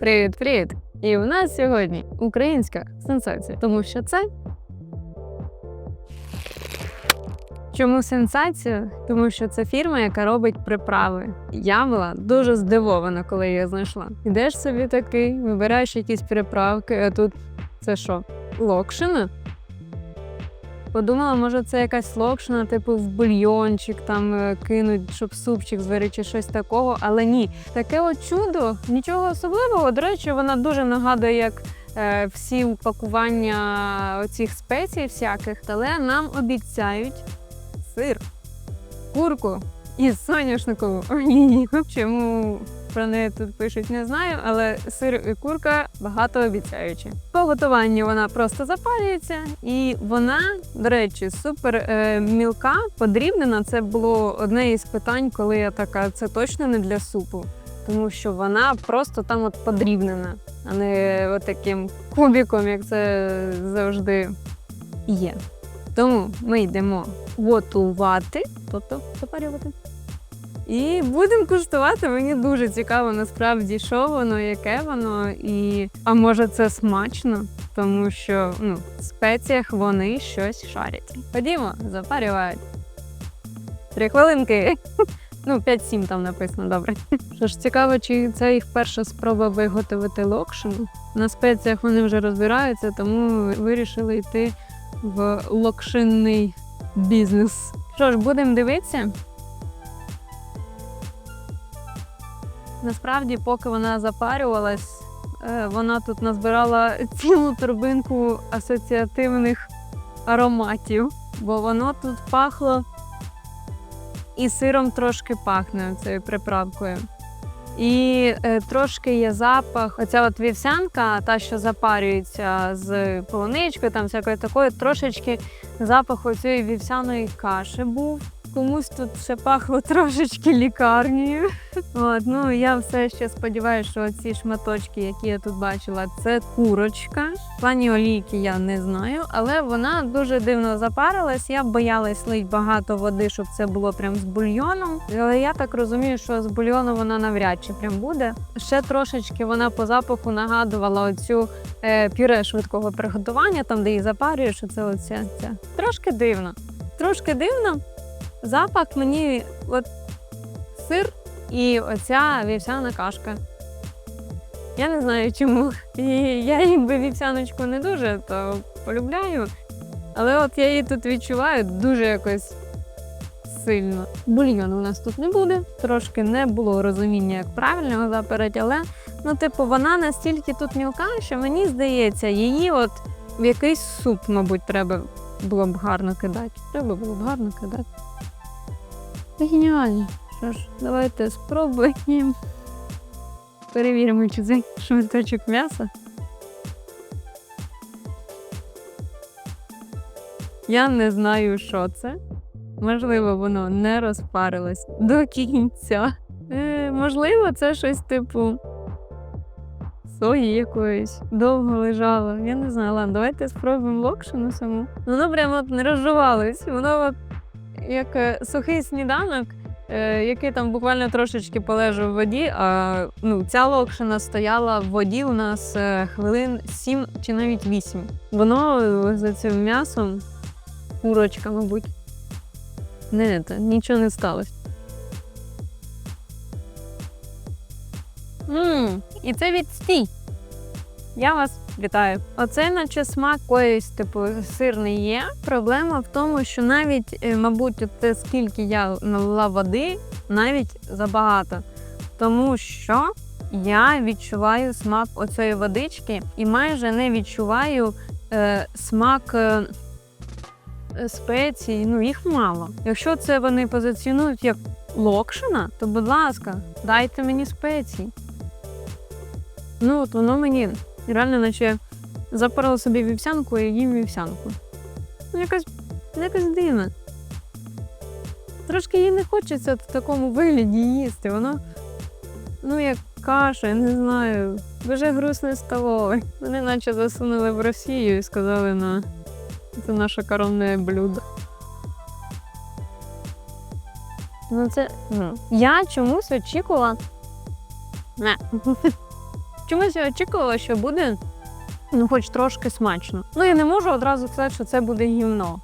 Привіт, привіт! І у нас сьогодні українська сенсація, тому що це. Чому сенсація? Тому що це фірма, яка робить приправи. Я була дуже здивована, коли я знайшла. Ідеш собі такий, вибираєш якісь приправки, а тут це що? Локшина? Подумала, може, це якась локшина, типу в бульйончик там е, кинуть, щоб супчик зварити чи щось такого. Але ні, таке от чудо, нічого особливого. До речі, вона дуже нагадує, як е, всі упакування оцих спецій всяких, але нам обіцяють сир, курку і соняшникову олію. Чому про неї тут пишуть, не знаю, але сир і курка багато обіцяючі. По готуванню вона просто запалюється, і вона, до речі, супер е, мілка, подрібнена. Це було одне із питань, коли я така, це точно не для супу. Тому що вона просто там от подрібнена, а не таким кубіком, як це завжди є. Тому ми йдемо готувати, тобто запарювати. І будемо куштувати. Мені дуже цікаво насправді, що воно, яке воно, і а може це смачно, тому що ну, в спеціях вони щось шарять. Ходімо, запарювати. Три хвилинки. Ну, 5-7 там написано, добре. Що ж цікаво, чи це їх перша спроба виготовити локшину. На спеціях вони вже розбираються, тому вирішили йти в локшинний бізнес. Що ж, будемо дивитися. Насправді, поки вона запарювалась, е, вона тут назбирала цілу торбинку асоціативних ароматів, бо воно тут пахло і сиром трошки пахне цією приправкою. І е, трошки є запах. Оця от вівсянка, та, що запарюється з полуничкою, там всякою такою, трошечки запах оцієї вівсяної каші був. Комусь тут ще пахло трошечки лікарнею. От, ну я все ще сподіваюся, що ці шматочки, які я тут бачила, це курочка. В плані олійки я не знаю, але вона дуже дивно запарилась. Я боялась лить багато води, щоб це було прям з бульйоном. Але я так розумію, що з бульйоном вона навряд чи прям буде. Ще трошечки вона по запаху нагадувала оцю е, пюре швидкого приготування, там де її запарюєш, це оця ця. Трошки дивно. Трошки дивно. Запах мені от сир і оця вівсяна кашка. Я не знаю чому. І я якби вівсяночку не дуже то полюбляю. Але от я її тут відчуваю дуже якось сильно. Бульйону у нас тут не буде. Трошки не було розуміння, як правильно запереть, але ну, типу, вона настільки тут мілка, що мені здається, її от в якийсь суп, мабуть, треба було б гарно кидати. Треба було б гарно кидати. Геніально. Що ж, давайте спробуємо. Перевіримо, чи це шматочок м'яса. Я не знаю, що це. Можливо, воно не розпарилось до кінця. Е, можливо, це щось типу сої якоїсь довго лежало. Я не знаю, ладно, давайте спробуємо локшину саму. Воно прямо от не розжувалось. Воно от як е, сухий сніданок, е, який там буквально трошечки полежав в воді. А ну, ця локшина стояла в воді у нас е, хвилин 7 чи навіть 8. Воно за цим м'ясом, курочка, мабуть. Не, не, нічого не сталося. Ммм, і це відстій. Я вас вітаю. Оце, наче смак якоїсь типу сирний є. Проблема в тому, що навіть, е, мабуть, те, скільки я налила води, навіть забагато. Тому що я відчуваю смак оцієї водички і майже не відчуваю е, смак е, спецій. Ну, їх мало. Якщо це вони позиціонують як локшина, то, будь ласка, дайте мені спеції. Ну, от воно мені реально, наче запарила собі вівсянку і їм вівсянку. Ну, якась, якась дивна. Трошки їй не хочеться в такому вигляді їсти. Воно, ну, як каша, я не знаю. Дуже грустне столове. Вони наче засунули в Росію і сказали на це наше коронне блюдо. Ну, це. Ну, я чомусь очікувала. Чомусь я очікувала, що буде ну, хоч трошки смачно. Ну, я не можу одразу сказати, що це буде гівно,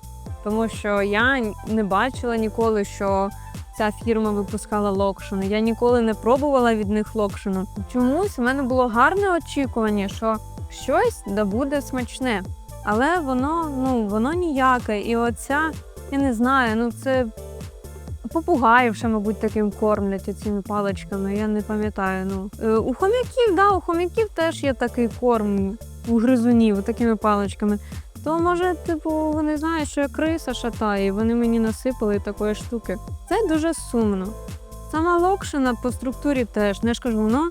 тому що я не бачила ніколи, що ця фірма випускала локшини. Я ніколи не пробувала від них локшину. Чомусь у мене було гарне очікування, що щось да буде смачне. Але воно, ну, воно ніяке. І оця, я не знаю, ну це попугаїв ще, мабуть, таким кормлять цими паличками. Я не пам'ятаю. Ну Е, у хомяків, да, у хомяків теж є такий корм у гризунів такими паличками. То може, типу, вони знають, що я криса шатає, і вони мені насипали такої штуки. Це дуже сумно. Сама локшина по структурі теж, не ж кажу, воно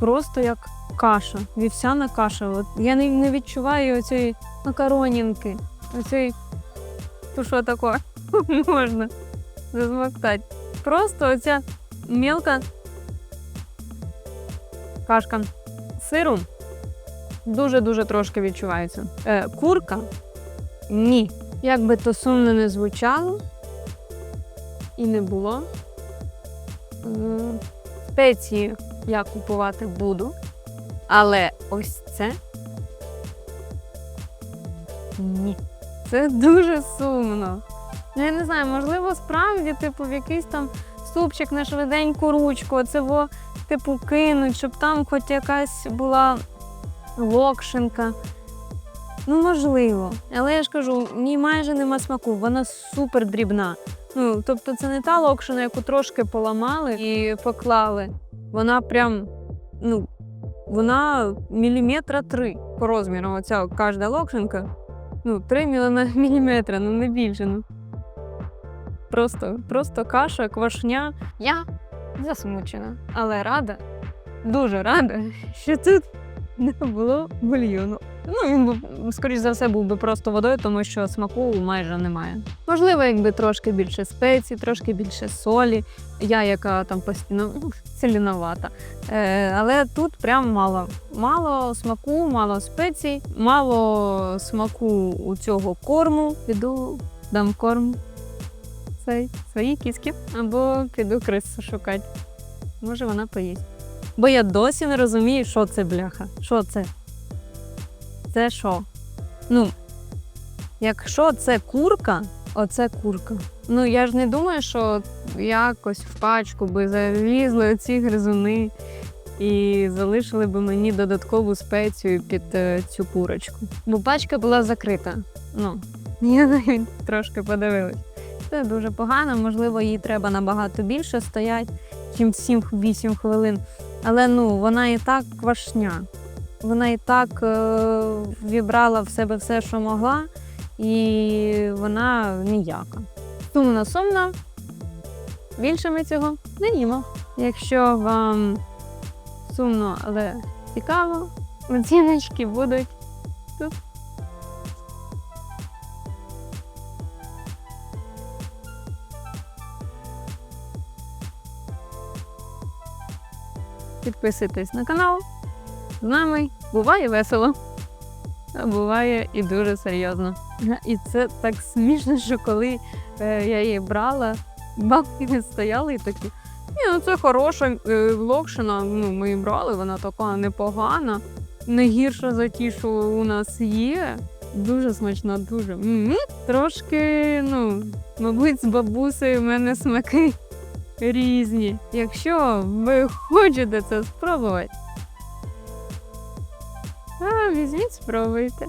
просто як каша, вівсяна каша. От я не, не відчуваю оцієї макаронінки, оцієї, то що таке можна засмоктати. Просто оця мелка кашка сиру дуже-дуже трошки відчувається. Е, курка ні. Як би то сумно не звучало і не було. Спеції я купувати буду. Але ось це ні. Це дуже сумно. Ну, я не знаю, можливо, справді, типу, в якийсь там супчик на швиденьку ручку, це во, типу, кинуть, щоб там хоч якась була локшинка. Ну, можливо. Але я ж кажу, в майже нема смаку, вона супер дрібна. Ну, тобто, це не та локшина, яку трошки поламали і поклали. Вона прям, ну, вона міліметра три по розміру. Оця кожна локшинка. Ну, 3 мілі- міліметри, ну не більше. Ну. Просто, просто каша, квашня. Я засмучена, але рада, дуже рада, що тут не було бульйону. Ну, він був, скоріш за все, був би просто водою, тому що смаку майже немає. Можливо, якби трошки більше спецій, трошки більше солі. Я, яка там постійно ну. Е, але тут прям мало. Мало смаку, мало спецій, мало смаку у цього корму. Піду дам корм цей, своїй кіски або піду крису шукати. Може, вона поїсть. Бо я досі не розумію, що це бляха. Що це? Це що? Ну, якщо це курка, оце курка. Ну я ж не думаю, що якось в пачку би залізли оці гризуни і залишили би мені додаткову спецію під е, цю курочку. Бо пачка була закрита. Ну, я навіть трошки подивилась. Це дуже погано, можливо, їй треба набагато більше стоять, ніж 7-8 хвилин. Але ну, вона і так квашня. Вона і так е, вібрала в себе все, що могла, і вона ніяка. Сумно, сумно. Більше ми цього не їмо. Якщо вам сумно, але цікаво, оціночки будуть тут. Підписуйтесь на канал. З нами буває весело, а буває і дуже серйозно. І це так смішно, що коли е, я її брала, бабки не стояли і такі. Ні, ну це хороша е, локшина. Ну, ми її брали, вона така непогана. Не гірша за ті, що у нас є. Дуже смачна, дуже. М, Трошки, ну, мабуть, з бабусею в мене смаки різні. Якщо ви хочете це спробувати, а, візьміть, спробуйте.